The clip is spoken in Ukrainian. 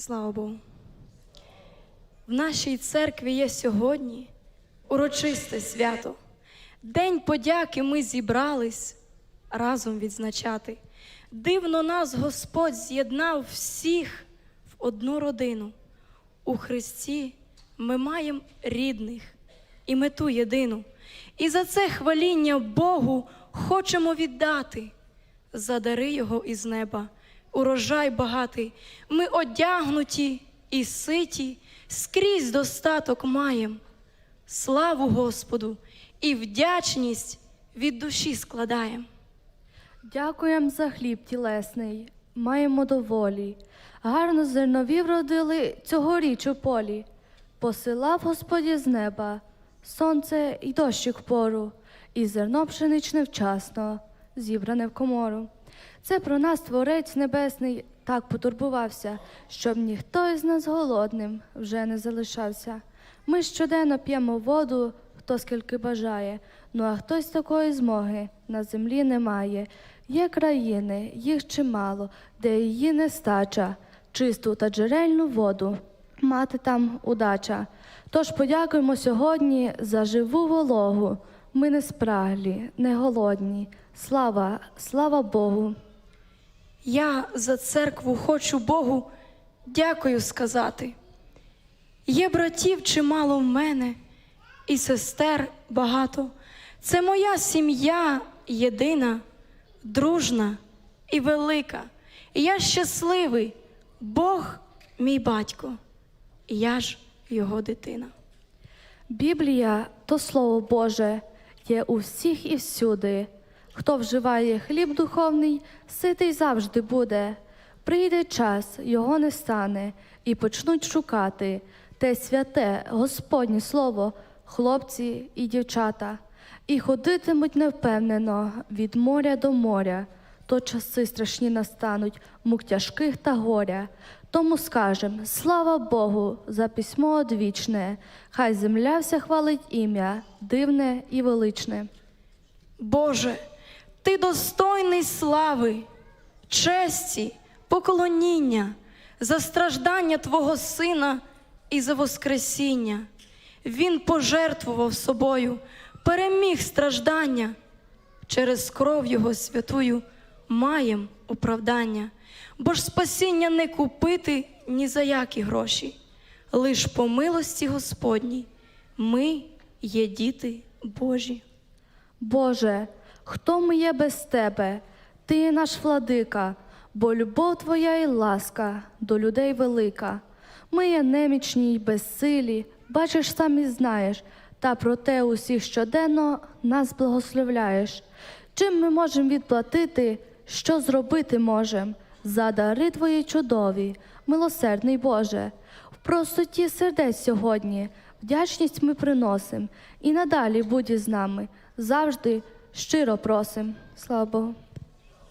Слава Богу. В нашій церкві є сьогодні урочисте свято. День подяки ми зібрались разом відзначати. Дивно нас Господь з'єднав всіх в одну родину. У Христі ми маємо рідних і мету єдину. І за це хваління Богу хочемо віддати за дари Його із неба, урожай багатий. Ми одягнуті і ситі, скрізь достаток маєм. Славу Господу і вдячність від душі складаєм. Дякуємо за хліб тілесний, маємо доволі. Гарно зернові вродили цьогоріч у полі. Посилав Господь з неба сонце і дощик пору, і зерно пшеничне вчасно, зібране в комору. Це про нас Творець Небесний так потурбувався, щоб ніхто із нас голодним вже не залишався. Ми щоденно п'ємо воду, хто скільки бажає, ну а хтось такої змоги на землі немає. Є країни, їх чимало, де її нестача, чисту та джерельну воду. Мати там удача. Тож подякуємо сьогодні за живу вологу. Ми не спраглі, не голодні. Слава, слава Богу. Я за церкву хочу Богу дякую сказати. Є братів чимало в мене, і сестер багато. Це моя сім'я єдина, дружна і велика. І я щасливий, Бог мій батько, я ж його дитина. Біблія то Слово Боже є у всіх і всюди. Хто вживає хліб духовний, ситий завжди буде. Прийде час, його не стане, і почнуть шукати те святе Господнє Слово, хлопці і дівчата, і ходитимуть невпевнено від моря до моря. То часи страшні настануть, мук тяжких та горя. Тому скажем, слава Богу, за письмо одвічне, хай земля вся хвалить ім'я, дивне і величне. Боже, ти достойний слави, честі, поклоніння, за страждання Твого Сина і за Воскресіння. Він пожертвував собою, переміг страждання. Через кров Його святую маєм оправдання, бо ж спасіння не купити ні за які гроші. Лиш по милості Господній ми є діти Божі. Боже, хто ми є без Тебе? Ти наш владика, бо любов Твоя і ласка до людей велика. Ми є немічні й безсилі, бачиш сам і знаєш, та проте усіх щоденно нас благословляєш. Чим ми можемо відплатити, що зробити можем за дари Твої чудові, милосердний Боже. В простоті сердець сьогодні вдячність ми приносим і надалі будь із нами, завжди щиро просим. Слава Богу.